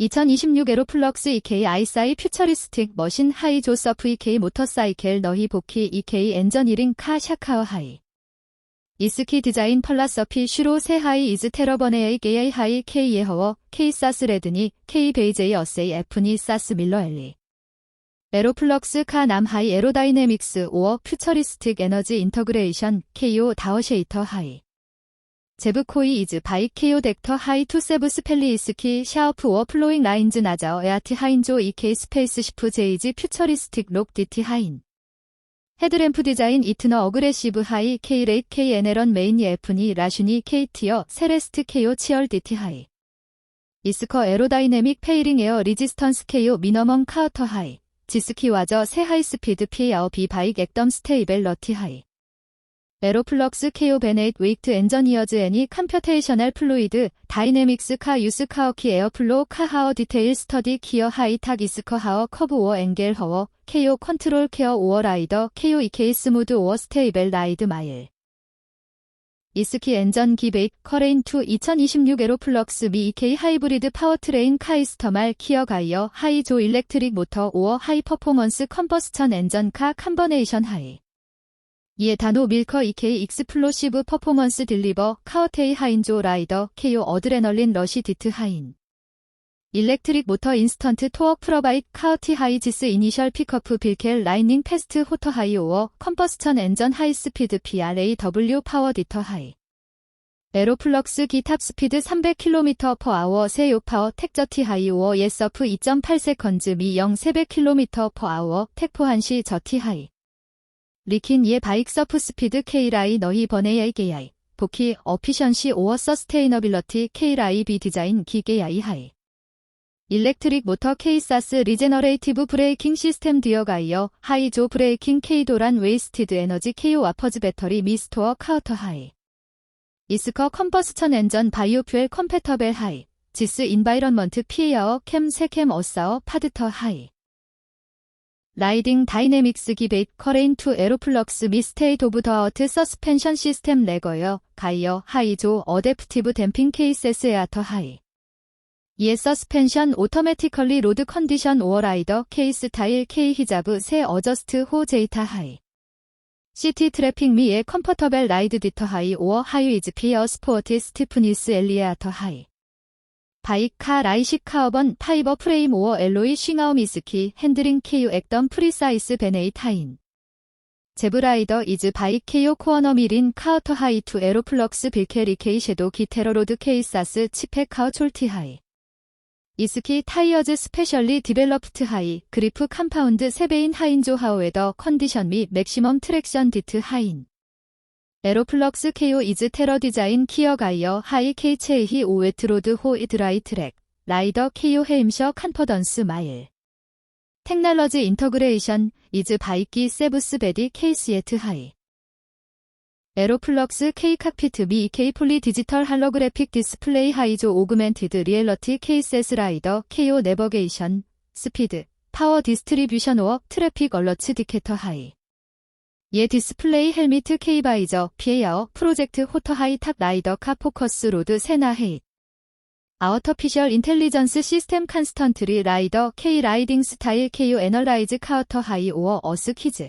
2026 에로플럭스 EK 아이사이 퓨처리스틱 머신 하이 조서프 EK 모터사이켈 너희 복희 EK 엔저니링 카 샤카어 하이. 이스키 디자인 펄라서피 슈로 세 하이 이즈 테러버네의 게이 하이 K 예허워 K 사스 레드니 K 베이제이 어세이 F니 사스 밀러 엘리. 에로플럭스 카 남하이 에로다이내믹스 오어 퓨처리스틱 에너지 인터그레이션 KO 다워쉐이터 하이 제브코이 이즈 바이 KO 덱터 하이 투세브 스펠리이스키 샤오프 워 플로잉 라인즈 나자어 에아티 하인조 EK 스페이스 시프 제이지 퓨처리스틱 록 DT 하인. 헤드램프 디자인 이트너 어그레시브 하이 K 레이트 K 에네런 메인이 F니 라슈니 K 티어 세레스트 KO 치얼 DT 하이. 이스커 에로다이내믹 페이링 에어 리지스턴스 KO 미너멈 카우터 하이. 지스키 와저 새 하이스피드 피아어 비바익 액덤 스테이벨 러티 하이 에로플럭스 케오 베네이트 웨이트 엔저니어즈 애니 컴퓨테이셔널 플루이드 다이내믹스 카 유스 카오키 에어플로 카하어 디테일 스터디 키어 하이 탁 이스커 하어 커브 오어 앵겔 허워 케오 컨트롤 케어 오어 라이더 케오 이케이 스무드 오어 스테이벨 라이드 마일. 이스키 엔전 기베이크 커레인 2 2026 에로플럭스 미 EK 하이브리드 파워트레인 카이스터말 키어 가이어 하이조 일렉트릭 모터 오어 하이 퍼포먼스 컨버스천 엔전 카 컴버네이션 하이 이에 단호 밀커 EK 익스플로시브 퍼포먼스 딜리버 카어테이 하인조 라이더 KO 어드레널린 러시 디트 하인. 일렉트릭 모터 인스턴트 토어 프로바이트 카우티 하이지스 이니셜 픽어프 빌켈 라이닝 패스트 호터 하이 오어 컴버스천 엔전 하이 스피드 PRAW 파워 디터 하이 에로플럭스 기 탑 스피드 300km per hour 새 요파워 택저티 하이 오어 예서프 2.8세컨즈 미0 300km per hour 택포 한시 저티 하이 리킨 예 바익 서프 스피드 K라이 너희 버네이 게이아이. 복희 어피션시 오어 서스테이너빌러티 K라이 비 디자인 기게야이 하이. 일렉트릭 모터 K사스 리제너레이티브 브레이킹 시스템 디어가이어 하이조 브레이킹 K도란 웨이스티드 에너지 KO 와퍼즈 배터리 미스토어 카우터 하이. 이스커 컴버스천 엔전 바이오퓨엘 컴패터벨 하이. 지스 인바이런먼트 피에어 캠 세캠 어사어 파드터 하이 라이딩 다이내믹스 기베이트 커레인 투 에로플럭스 미스테이트 오브 더 어트 서스펜션 시스템 레거여 가이어 하이조 어댑티브 댐핑 케이세스 에아터 하이. 이에 서스펜션 오토매티컬리 로드 컨디션 오어라이더 케이 스 타일 케이 히자브 새 어저스트 호 제이타 하이. 시티 트래픽 미의 컴포터벨 라이드 디터 하이 오어 하이위즈 피어 스포티 스티프니스 엘리아터 하이 바이카 라이시 카어번 파이버 프레임 오어 엘로이 싱아우 미스키 핸드링 케유 액덤 프리사이스 베네이 타인. 제브라이더 이즈 바이 케요 코어너 미린 카우터 하이 투 에로플럭스 빌케리 케이 섀도 기테러로드 케이사스 치페 카우 촐티 하이. 이스키 타이어즈 스페셜리 디벨롭트 하이 그리프 컴파운드 세베인 하인조 하우에더 컨디션 및 맥시멈 트랙션 디트 하인 에로플럭스 KO 이즈 테러 디자인 키어 가이어 하이 케이 체이히 오웨트로드 호이 드라이 트랙 라이더 KO 헤임셔 컨퍼던스 마일. teknology 인터그레이션 이즈 바이키 세부스 베디 케이스예트 하이. 에로플럭스 K 칵피트 미 K 폴리 디지털 할로그래픽 디스플레이 하이조 오그멘티드 리얼러티 케이세스 라이더 KO 내버게이션 스피드 파워 디스트리뷰션 오어 트래픽 얼러츠 디케터 하이 예 디스플레이 헬미트 케이바이저 피에어 프로젝트 호터 하이 탑 라이더 카 포커스 로드 세나 헤잇 아우터피셜 인텔리전스 시스템 칸스턴트리 라이더 K 라이딩 스타일 KO 애널라이즈 카우터 하이 오어 어스 키즈